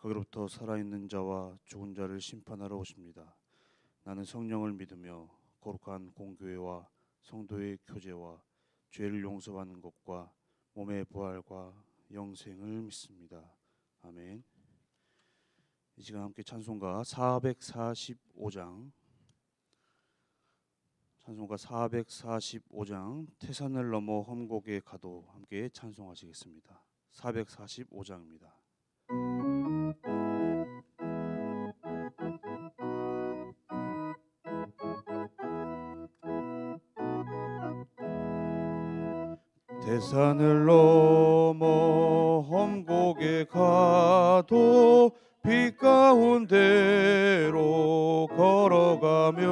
거기로부터 살아있는 자와 죽은 자를 심판하러 오십니다. 나는 성령을 믿으며 거룩한 공교회와 성도의 교제와 죄를 용서받는 것과 몸의 부활과 영생을 믿습니다. 아멘. 이 시간 함께 찬송가 445장 찬송가 445장 태산을 넘어 험곡에 가도 함께 찬송하시겠습니다. 445장입니다. 산을 넘어 험곡에 가도 빛 가운데로 걸어가며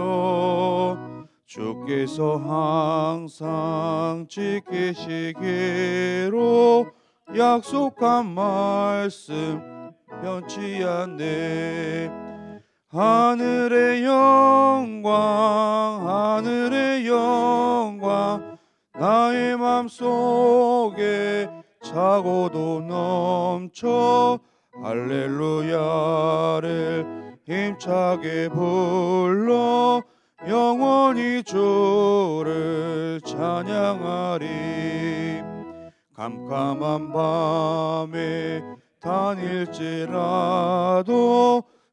주께서 항상 지키시기로 약속한 말씀 변치 않네. 하늘의 영광 하늘의 영광 나의 맘속에 차고도 넘쳐 할렐루야를 힘차게 불러 영원히 주를 찬양하리. 캄캄한 밤에 다닐지라도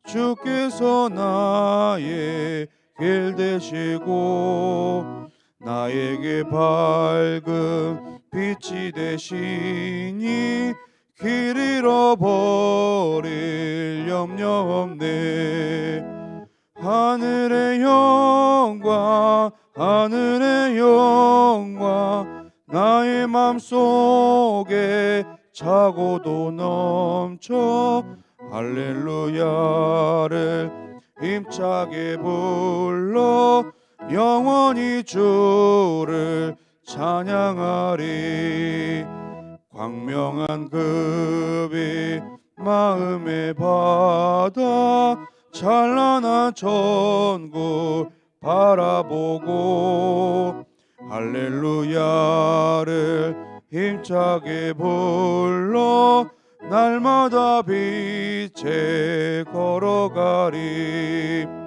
주께서 나의 길 되시고 나에게 밝은 빛이 되시니 길 잃어버릴 염려 없네. 하늘의 영광 하늘의 영광 나의 맘속에 차고도 넘쳐 할렐루야를 힘차게 불러 영원히 주를 찬양하리. 광명한 급이 마음에 받아 찬란한 천국 바라보고 할렐루야를 힘차게 불러 날마다 빛에 걸어가리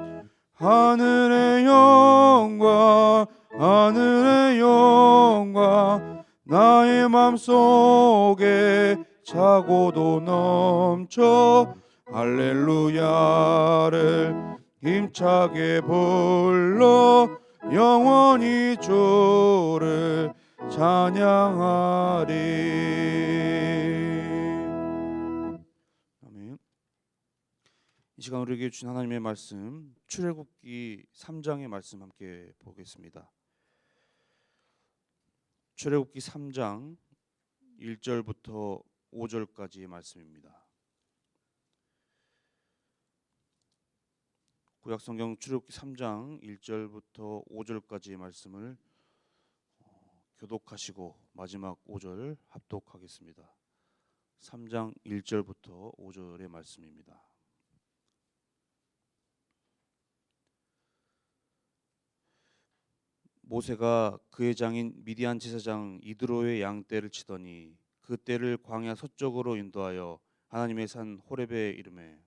하늘의 영광 하늘의 영광 나의 맘속에 차고도 넘쳐 할렐루야를 힘차게 불러 영원히 주를 찬양하리. 아멘. 이 시간 우리에게 주신 하나님의 말씀 출애굽기 3장의 말씀 함께 보겠습니다 출애굽기 3장 1절부터 5절까지의 말씀입니다. 구약 성경 출애굽기 3장 1절부터 5절까지의 말씀을 어, 교독하시고 마지막 5절 합독하겠습니다. 3장 1절부터 5절의 말씀입니다. 모세가 그의 장인 미디안 제사장 이드로의 양 떼를 치더니 그 떼를 광야 서쪽으로 인도하여 하나님의 산 호렙에 이름에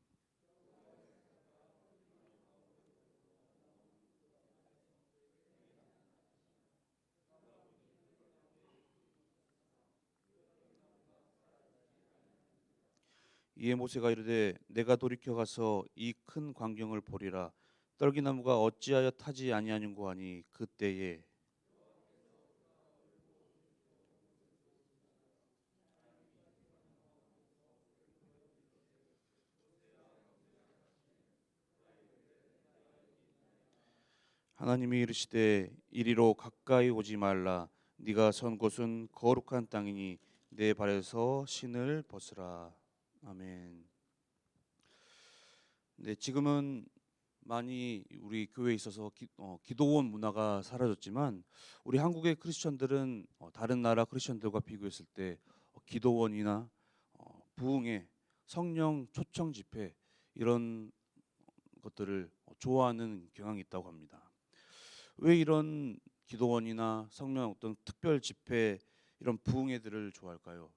이에 모세가 이르되 내가 돌이켜 가서 이 큰 광경을 보리라 떨기나무가 어찌하여 타지 아니하는고 하니 그때에 하나님이 이르시되 이리로 가까이 오지 말라 네가 선 곳은 거룩한 땅이니 내 발에서 신을 벗으라 아멘. 네, 지금은 많이 우리 교회에 있어서 기, 어, 기도원 문화가 사라졌지만 우리 한국의 크리스천들은 어, 다른 나라 크리스천들과 비교했을 때 어, 기도원이나 어, 부흥회, 성령 초청 집회 이런 것들을 어, 좋아하는 경향이 있다고 합니다. 왜 이런 기도원이나 성령 어떤 특별 집회 이런 부흥회들을 좋아할까요?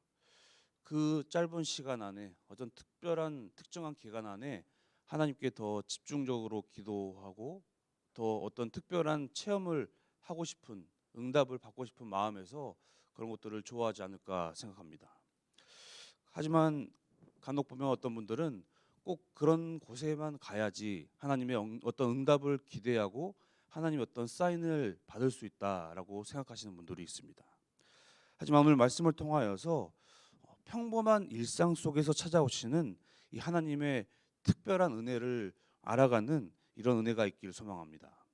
그 짧은 시간 안에 어떤 특별한 특정한 기간 안에 하나님께 더 집중적으로 기도하고 더 어떤 특별한 체험을 하고 싶은 응답을 받고 싶은 마음에서 그런 것들을 좋아하지 않을까 생각합니다. 하지만 간혹 보면 어떤 분들은 꼭 그런 곳에만 가야지 하나님의 응- 어떤 응답을 기대하고 하나님의 어떤 사인을 받을 수 있다라고 생각하시는 분들이 있습니다. 하지만 오늘 말씀을 통하여서 어, 평범한 일상 속에서 찾아오시는 이 하나님의 특별한 은혜를 알아가는 이런 은혜가 있기를 소망합니다.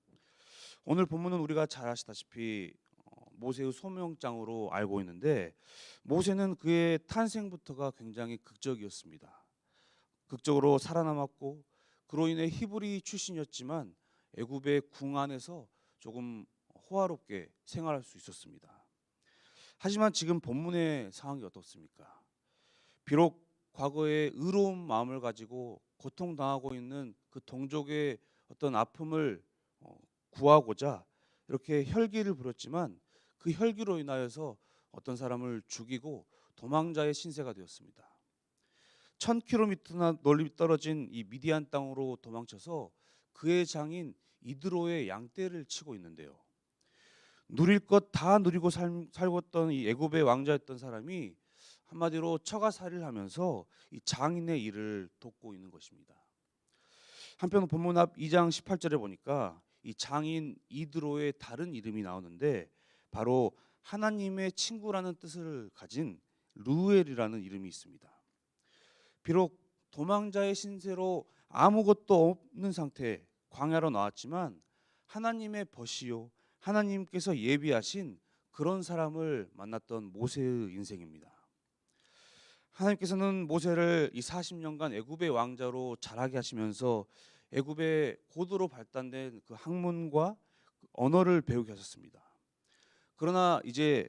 오늘 본문은 우리가 잘 아시다시피 어, 모세의 소명장으로 알고 있는데 모세는 그의 탄생부터가 굉장히 극적이었습니다. 극적으로 살아남았고 그로 인해 히브리 출신이었지만 애굽의 궁 안에서 조금 호화롭게 생활할 수 있었습니다. 하지만 지금 본문의 상황이 어떻습니까? 비록 과거에 의로운 마음을 가지고 고통당하고 있는 그 동족의 어떤 아픔을 어, 구하고자 이렇게 혈기를 부렸지만 그 혈기로 인하여서 어떤 사람을 죽이고 도망자의 신세가 되었습니다. 천 킬로미터나 멀리 떨어진 이 미디안 땅으로 도망쳐서 그의 장인 이드로의 양떼를 치고 있는데요. 누릴 것 다 누리고 살, 살고던 이 애굽의 왕자였던 사람이 한마디로 처가살이를 하면서 이 장인의 일을 돕고 있는 것입니다. 한편 본문 앞 2장 18절에 보니까 이 장인 이드로의 다른 이름이 나오는데 바로 하나님의 친구라는 뜻을 가진 루엘이라는 이름이 있습니다. 비록 도망자의 신세로 아무것도 없는 상태 광야로 나왔지만 하나님의 벗이요 하나님께서 예비하신 그런 사람을 만났던 모세의 인생입니다. 하나님께서는 모세를 이 40년간 애굽의 왕자로 자라게 하시면서 애굽의 고도로 발달된 그 학문과 그 언어를 배우게 하셨습니다. 그러나 이제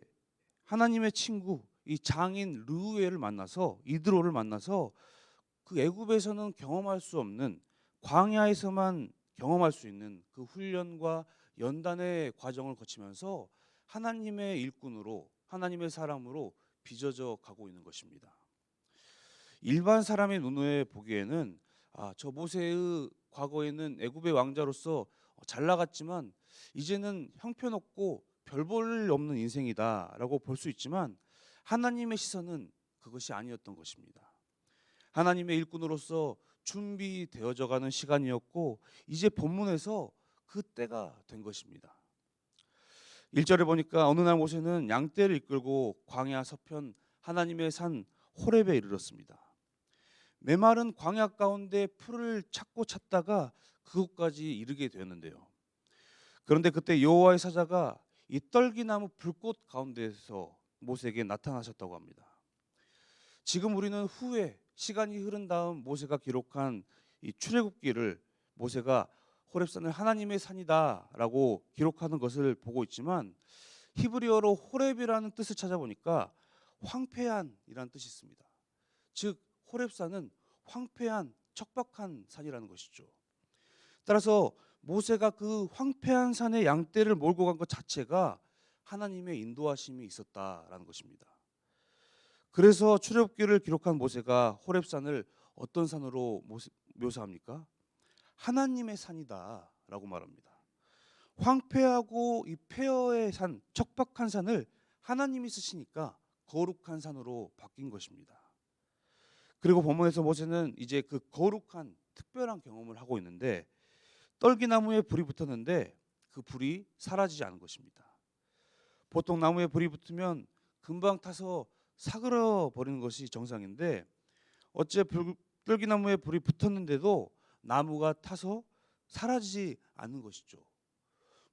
하나님의 친구 이 장인 르우엘을 만나서 이드로를 만나서 그 애굽에서는 경험할 수 없는 광야에서만 경험할 수 있는 그 훈련과 연단의 과정을 거치면서 하나님의 일꾼으로 하나님의 사람으로 빚어져 가고 있는 것입니다. 일반 사람의 눈에 보기에는 아, 저 모세의 과거에는 애굽의 왕자로서 잘 나갔지만 이제는 형편없고 별볼 없는 인생이다라고 볼 수 있지만 하나님의 시선은 그것이 아니었던 것입니다. 하나님의 일꾼으로서 준비되어져 가는 시간이었고 이제 본문에서 그 때가 된 것입니다. 1절에 보니까 어느 날 모세는 양떼를 이끌고 광야 서편 하나님의 산 호렙에 이르렀습니다. 메마른 광야 가운데 풀을 찾고 찾다가 그곳까지 이르게 되었는데요. 그런데 그때 여호와의 사자가 이 떨기나무 불꽃 가운데서 모세에게 나타나셨다고 합니다. 지금 우리는 후에 시간이 흐른 다음 모세가 기록한 이 출애굽기를 모세가 호렙산을 하나님의 산이다라고 기록하는 것을 보고 있지만 히브리어로 호렙이라는 뜻을 찾아보니까 황폐한이라는 뜻이 있습니다. 즉 호렙산은 황폐한 척박한 산이라는 것이죠. 따라서 모세가 그 황폐한 산의 양떼를 몰고 간 것 자체가 하나님의 인도하심이 있었다라는 것입니다. 그래서 출애굽기를 기록한 모세가 호렙산을 어떤 산으로 묘사합니까? 하나님의 산이다라고 말합니다. 황폐하고 이 폐허의 산, 척박한 산을 하나님이 쓰시니까 거룩한 산으로 바뀐 것입니다. 그리고 본문에서 모세는 이제 그 거룩한 특별한 경험을 하고 있는데 떨기나무에 불이 붙었는데 그 불이 사라지지 않은 것입니다. 보통 나무에 불이 붙으면 금방 타서 사그러 버리는 것이 정상인데 어째 불, 떨기나무에 불이 붙었는데도 나무가 타서 사라지지 않는 것이죠.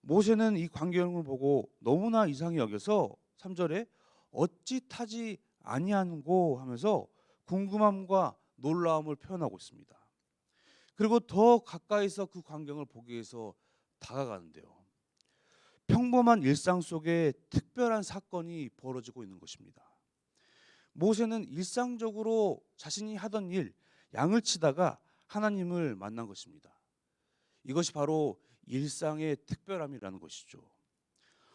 모세는 이 광경을 보고 너무나 이상히 여겨서 3절에 어찌 타지 아니하는고 하면서 궁금함과 놀라움을 표현하고 있습니다. 그리고 더 가까이서 그 광경을 보기 위해서 다가가는데요. 평범한 일상 속에 특별한 사건이 벌어지고 있는 것입니다. 모세는 일상적으로 자신이 하던 일, 양을 치다가 하나님을 만난 것입니다. 이것이 바로 일상의 특별함이라는 것이죠.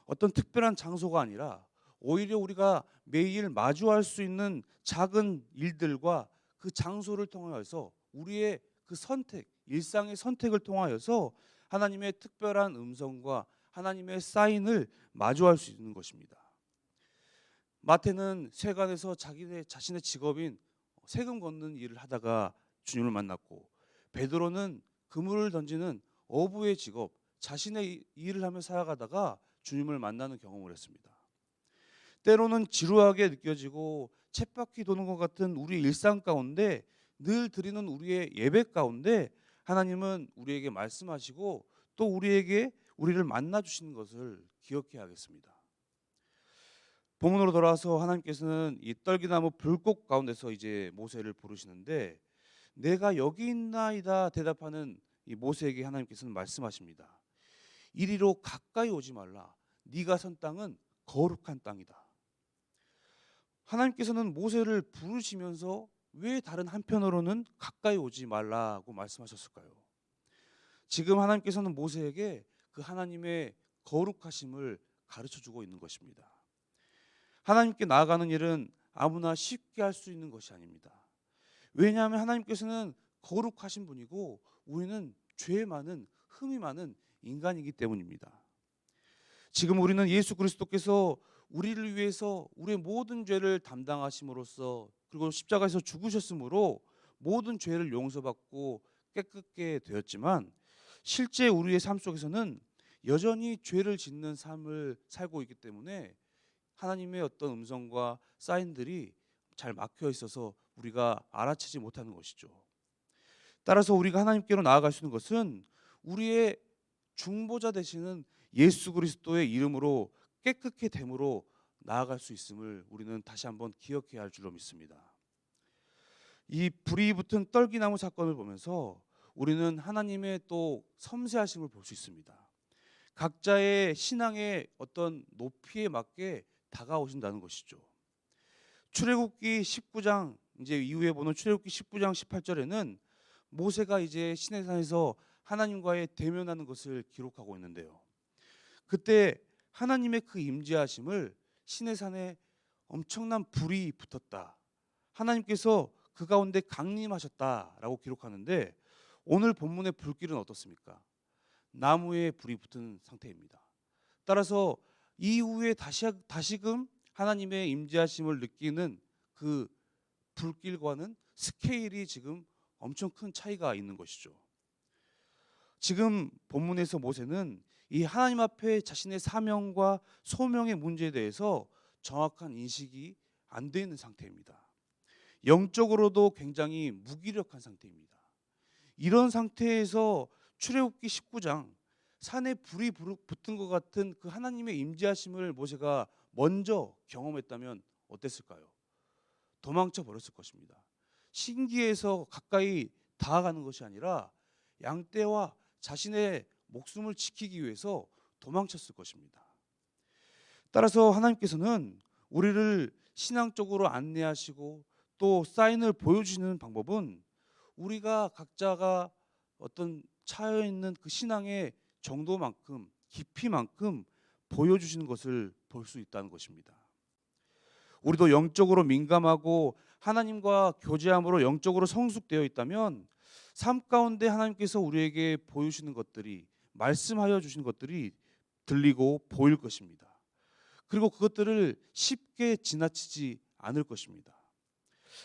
어떤 특별한 장소가 아니라 오히려 우리가 매일 마주할 수 있는 작은 일들과 그 장소를 통하여서 우리의 그 선택, 일상의 선택을 통하여서 하나님의 특별한 음성과 하나님의 사인을 마주할 수 있는 것입니다. 마태는 세관에서 자기네 자신의 직업인 세금 걷는 일을 하다가 주님을 만났고 베드로는 그물을 던지는 어부의 직업, 자신의 일을 하며 살아가다가 주님을 만나는 경험을 했습니다. 때로는 지루하게 느껴지고 쳇바퀴 도는 것 같은 우리 일상 가운데 늘 드리는 우리의 예배 가운데 하나님은 우리에게 말씀하시고 또 우리에게 우리를 만나 주시는 것을 기억해야 하겠습니다. 본문으로 돌아와서 하나님께서는 이 떨기나무 불꽃 가운데서 이제 모세를 부르시는데 내가 여기 있나이다 대답하는 이 모세에게 하나님께서는 말씀하십니다. 이리로 가까이 오지 말라. 네가 선 땅은 거룩한 땅이다. 하나님께서는 모세를 부르시면서 왜 다른 한편으로는 가까이 오지 말라고 말씀하셨을까요? 지금 하나님께서는 모세에게 그 하나님의 거룩하심을 가르쳐 주고 있는 것입니다. 하나님께 나아가는 일은 아무나 쉽게 할 수 있는 것이 아닙니다. 왜냐하면 하나님께서는 거룩하신 분이고 우리는 죄 많은 흠이 많은 인간이기 때문입니다. 지금 우리는 예수 그리스도께서 우리를 위해서 우리의 모든 죄를 담당하심으로써 그리고 십자가에서 죽으셨으므로 모든 죄를 용서받고 깨끗게 되었지만 실제 우리의 삶 속에서는 여전히 죄를 짓는 삶을 살고 있기 때문에 하나님의 어떤 음성과 사인들이 잘 막혀 있어서 우리가 알아채지 못하는 것이죠. 따라서 우리가 하나님께로 나아갈 수 있는 것은 우리의 중보자 되시는 예수 그리스도의 이름으로 깨끗게 됨으로 나아갈 수 있음을 우리는 다시 한번 기억해야 할 줄로 믿습니다. 이 불이 붙은 떨기나무 사건을 보면서 우리는 하나님의 또 섬세하심을 볼 수 있습니다. 각자의 신앙의 어떤 높이에 맞게 다가오신다는 것이죠. 출애굽기 19장 이제 이후에 보는 출애굽기 19장 18절에는 모세가 이제 시내산에서 하나님과의 대면하는 것을 기록하고 있는데요. 그때 하나님의 그 임재하심을 시내산에 엄청난 불이 붙었다. 하나님께서 그 가운데 강림하셨다라고 기록하는데 오늘 본문의 불길은 어떻습니까? 나무에 불이 붙은 상태입니다. 따라서 이후에 다시 다시금 하나님의 임재하심을 느끼는 그 불길과는 스케일이 지금 엄청 큰 차이가 있는 것이죠. 지금 본문에서 모세는 이 하나님 앞에 자신의 사명과 소명의 문제에 대해서 정확한 인식이 안 돼 있는 상태입니다. 영적으로도 굉장히 무기력한 상태입니다. 이런 상태에서 출애굽기 19장 산에 불이 붙은 것 같은 그 하나님의 임재하심을 모세가 먼저 경험했다면 어땠을까요? 도망쳐 버렸을 것입니다. 신기해서 가까이 다가가는 것이 아니라 양떼와 자신의 목숨을 지키기 위해서 도망쳤을 것입니다. 따라서 하나님께서는 우리를 신앙적으로 안내하시고 또 사인을 보여주시는 방법은 우리가 각자가 어떤 차여 있는 그 신앙의 정도만큼 깊이만큼 보여주시는 것을 볼 수 있다는 것입니다. 우리도 영적으로 민감하고 하나님과 교제함으로 영적으로 성숙되어 있다면 삶 가운데 하나님께서 우리에게 보여주시는 것들이 말씀하여 주신 것들이 들리고 보일 것입니다. 그리고 그것들을 쉽게 지나치지 않을 것입니다.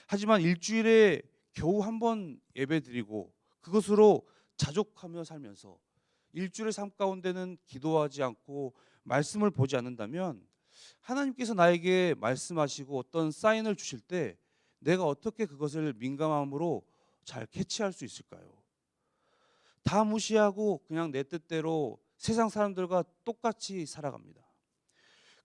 하지만 일주일에 겨우 한 번 예배 드리고 그것으로 자족하며 살면서 일주일의 삶 가운데는 기도하지 않고 말씀을 보지 않는다면 하나님께서 나에게 말씀하시고 어떤 사인을 주실 때 내가 어떻게 그것을 민감함으로 잘 캐치할 수 있을까요? 다 무시하고 그냥 내 뜻대로 세상 사람들과 똑같이 살아갑니다.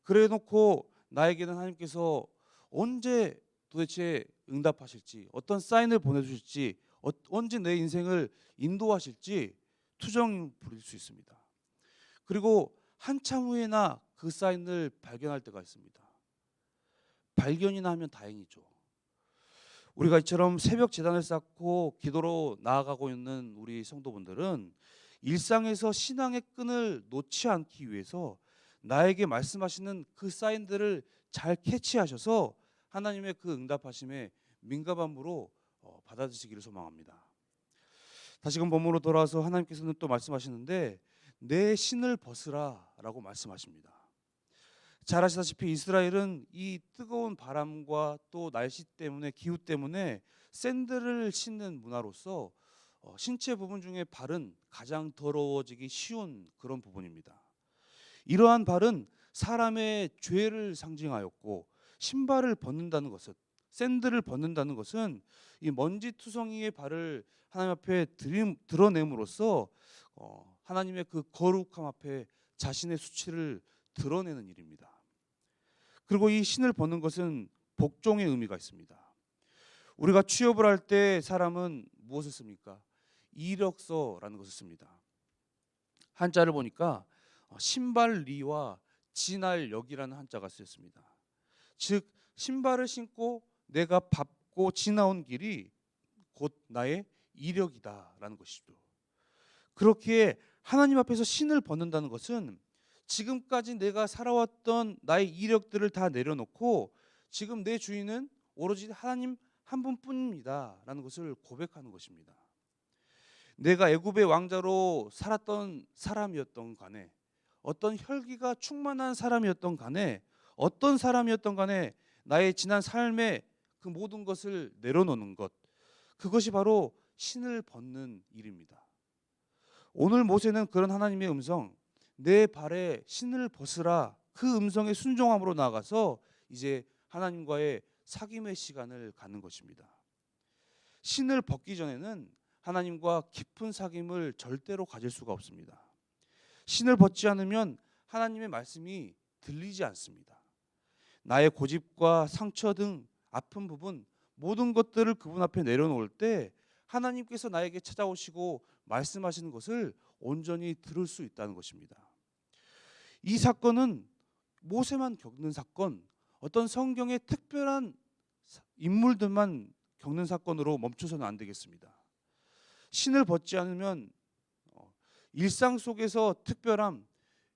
그래 놓고 나에게는 하나님께서 언제 도대체 응답하실지 어떤 사인을 보내주실지 어, 언제 내 인생을 인도하실지 투정 부릴 수 있습니다. 그리고 한참 후에나 그 사인을 발견할 때가 있습니다. 발견이나 하면 다행이죠. 우리가 이처럼 새벽 재단을 쌓고 기도로 나아가고 있는 우리 성도분들은 일상에서 신앙의 끈을 놓지 않기 위해서 나에게 말씀하시는 그 사인들을 잘 캐치하셔서 하나님의 그 응답하심에 민감함으로 어, 받아들이시기를 소망합니다. 다시금 본문으로 돌아와서 하나님께서는 또 말씀하시는데 내 신을 벗으라라고 말씀하십니다. 잘 아시다시피 이스라엘은 이 뜨거운 바람과 또 날씨 때문에 기후 때문에 샌들을 신는 문화로서 어, 신체 부분 중에 발은 가장 더러워지기 쉬운 그런 부분입니다. 이러한 발은 사람의 죄를 상징하였고 신발을 벗는다는 것은 샌들을 벗는다는 것은 이 먼지 투성이의 발을 하나님 앞에 드림, 드러냄으로써 어, 하나님의 그 거룩함 앞에 자신의 수치를 드러내는 일입니다. 그리고 이 신을 벗는 것은 복종의 의미가 있습니다. 우리가 취업을 할 때 사람은 무엇을 씁니까? 이력서라는 것을 씁니다. 한자를 보니까 어, 신발리와 진할역이라는 한자가 쓰였습니다. 즉 신발을 신고 내가 밟고 지나온 길이 곧 나의 이력이다라는 것이죠. 그렇기에 하나님 앞에서 신을 벗는다는 것은 지금까지 내가 살아왔던 나의 이력들을 다 내려놓고 지금 내 주인은 오로지 하나님 한 분뿐입니다라는 것을 고백하는 것입니다. 내가 애굽의 왕자로 살았던 사람이었던 간에 어떤 혈기가 충만한 사람이었던 간에 어떤 사람이었던 간에 나의 지난 삶의 그 모든 것을 내려놓는 것 그것이 바로 신을 벗는 일입니다. 오늘 모세는 그런 하나님의 음성 내 발에 신을 벗으라 그 음성에 순종함으로 나아가서 이제 하나님과의 사귐의 시간을 갖는 것입니다. 신을 벗기 전에는 하나님과 깊은 사귐을 절대로 가질 수가 없습니다. 신을 벗지 않으면 하나님의 말씀이 들리지 않습니다. 나의 고집과 상처 등 아픈 부분 모든 것들을 그분 앞에 내려놓을 때 하나님께서 나에게 찾아오시고 말씀하시는 것을 온전히 들을 수 있다는 것입니다. 이 사건은 모세만 겪는 사건, 어떤 성경의 특별한 인물들만 겪는 사건으로 멈춰서는 안 되겠습니다. 신을 벗지 않으면 어, 일상 속에서 특별함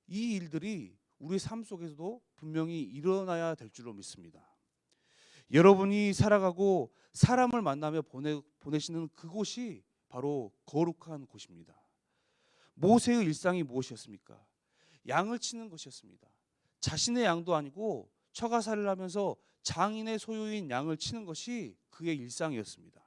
이 일들이 우리 삶 속에서도 분명히 일어나야 될 줄로 믿습니다. 여러분이 살아가고 사람을 만나며 보내, 보내시는 그곳이 바로 거룩한 곳입니다. 모세의 일상이 무엇이었습니까? 양을 치는 것이었습니다. 자신의 양도 아니고 처가살을 하면서 장인의 소유인 양을 치는 것이 그의 일상이었습니다.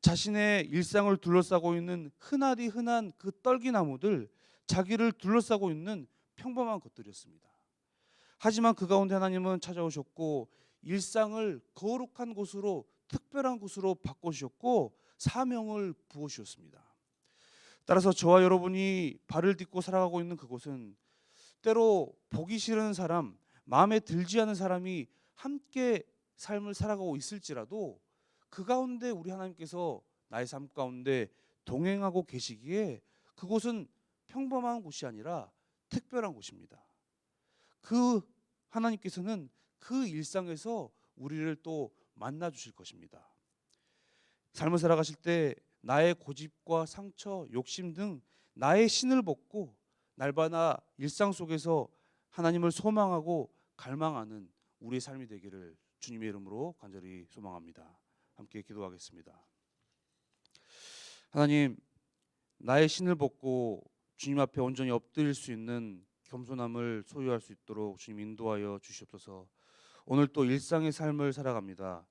자신의 일상을 둘러싸고 있는 흔하디 흔한 그 떨기나무들 자기를 둘러싸고 있는 평범한 것들이었습니다. 하지만 그 가운데 하나님은 찾아오셨고 일상을 거룩한 곳으로 특별한 곳으로 바꿔주셨고 사명을 부어주셨습니다. 따라서 저와 여러분이 발을 딛고 살아가고 있는 그곳은 때로 보기 싫은 사람, 마음에 들지 않은 사람이 함께 삶을 살아가고 있을지라도 그 가운데 우리 하나님께서 나의 삶 가운데 동행하고 계시기에 그곳은 평범한 곳이 아니라 특별한 곳입니다. 그 하나님께서는 그 일상에서 우리를 또 만나 주실 것입니다. 삶을 살아가실 때 나의 고집과 상처, 욕심 등 나의 신을 벗고 날마다 일상 속에서 하나님을 소망하고 갈망하는 우리의 삶이 되기를 주님의 이름으로 간절히 소망합니다. 함께 기도하겠습니다. 하나님, 나의 신을 벗고 주님 앞에 온전히 엎드릴 수 있는 겸손함을 소유할 수 있도록 주님 인도하여 주시옵소서. 오늘 또 일상의 삶을 살아갑니다.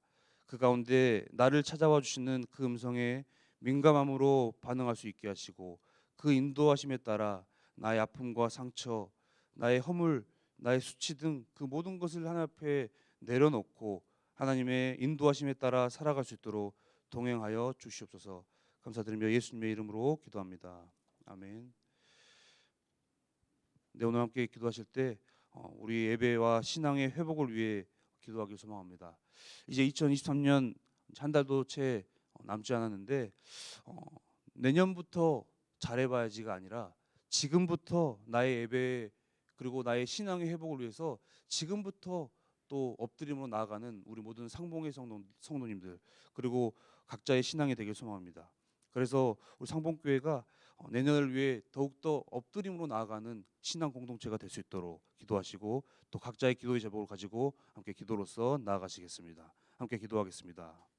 그 가운데 나를 찾아와 주시는 그 음성에 민감함으로 반응할 수 있게 하시고 그 인도하심에 따라 나의 아픔과 상처, 나의 허물, 나의 수치 등 그 모든 것을 하나님 앞에 내려놓고 하나님의 인도하심에 따라 살아갈 수 있도록 동행하여 주시옵소서. 감사드리며 예수님의 이름으로 기도합니다. 아멘. 네, 오늘 함께 기도하실 때 어, 우리 예배와 신앙의 회복을 위해 기도하길 소망합니다. 이제 2023년 한 달도 채 어, 남지 않았는데 어, 내년부터 잘해봐야지가 아니라 지금부터 나의 예배 그리고 나의 신앙의 회복을 위해서 지금부터 또 엎드림으로 나아가는 우리 모든 상봉의 성도, 성도님들 그리고 각자의 신앙이 되길 소망합니다. 그래서 우리 상봉교회가 어, 내년을 위해 더욱더 엎드림으로 나아가는 신앙 공동체가 될 수 있도록 기도하시고 또 각자의 기도의 제목을 가지고 함께 기도로서 나아가시겠습니다. 함께 기도하겠습니다.